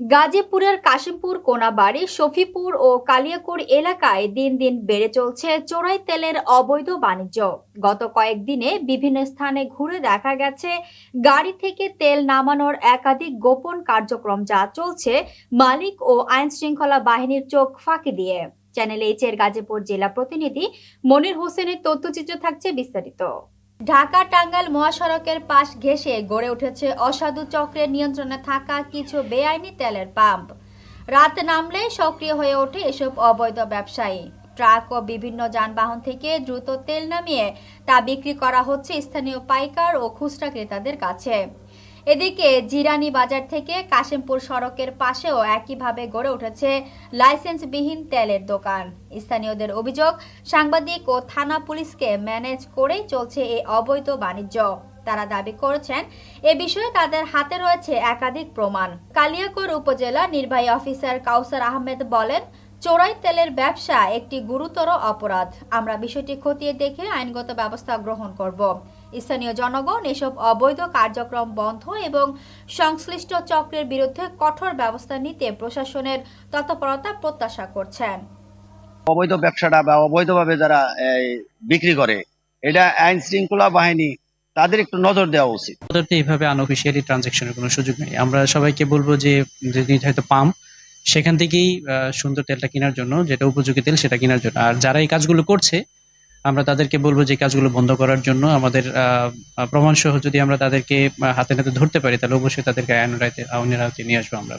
গাজীপুরের কাশিমপুর কোনাবাড়ি, শফিপুর ও কালিয়াকুর এলাকায় দিন দিন বেড়ে চলছে চোরাই তেলের অবৈধ বাণিজ্য। গত কয়েকদিনে বিভিন্ন স্থানে ঘুরে দেখা গেছে, গাড়ি থেকে তেল নামানোর একাধিক গোপন কার্যক্রম যা চলছে মালিক ও আইন শৃঙ্খলা বাহিনীর চোখ ফাঁকি দিয়ে। চ্যানেল এইচ এর গাজীপুর জেলা প্রতিনিধি মনির হোসেনের তথ্যচিত্র থাকছে বিস্তারিত। ঢাকা টাঙ্গাইল মহাসড়কের পাশ ঘেঁষে গড়ে উঠেছে অসাধু চক্রের নিয়ন্ত্রণে থাকা কিছু বেআইনি তেলের পাম্প। রাত নামলে সক্রিয় হয়ে ওঠে এসব অবৈধ ব্যবসায়ী। ট্রাক ও বিভিন্ন যানবাহন থেকে দ্রুত তেল নামিয়ে তা বিক্রি করা হচ্ছে স্থানীয় পাইকার ও খুচরা ক্রেতাদের কাছে। এদিকে জিরানি বাজার থেকে কাশিমপুর সড়কের পাশেও একইভাবে গড়ে উঠেছে লাইসেন্সবিহীন তেলের দোকান। স্থানীয়দের অভিযোগ, সাংবাদিক ও থানা পুলিশকে ম্যানেজ করেই চলছে এই অবৈধ বাণিজ্য। তারা দাবি করেছেন, এ বিষয়ে তাদের হাতে রয়েছে একাধিক প্রমাণ। কালিয়াকৈর উপজেলা নির্বাহী অফিসার কাউসার আহমেদ বলেন চোরাই তেলের ব্যবসা একটি গুরুতর অপরাধ। আমরা বিষয়টি খতিয়ে দেখে আইনগত ব্যবস্থা গ্রহণ করব। স্থানীয় জনগণ এসব অবৈধ কার্যক্রম বন্ধ এবং সংশ্লিষ্ট চক্রের বিরুদ্ধে কঠোর ব্যবস্থা নিতে প্রশাসনের তৎপরতা প্রত্যাশা করছেন। অবৈধ ব্যবসাটা বা অবৈধভাবে যারা বিক্রি করে এটা আইন শৃঙ্খলা বাহিনী তাদের একটু নজর দেওয়া উচিত। আমাদের তো এইভাবে আনঅফিসিয়ালি ট্রানজেকশনের কোনো সুযোগ নেই। আমরা সবাইকে বলব যে যে নির্ধারিত পাম্প সেখান থেকেই সুন্দর তেলটা কেনার জন্য, যেটা উপযোগী তেল সেটা কেনার জন্য। আর যারা এই কাজগুলো করছে, আমরা তাদেরকে বলব যে কাজগুলো বন্ধ করার জন্য আমাদের প্রমাণ সহ যদি আমরা তাদেরকে হাতে নাতে ধরতে পারি, তাহলে অবশ্যই তাদেরকে আইনের আওতায় নিয়ে আসব আমরা।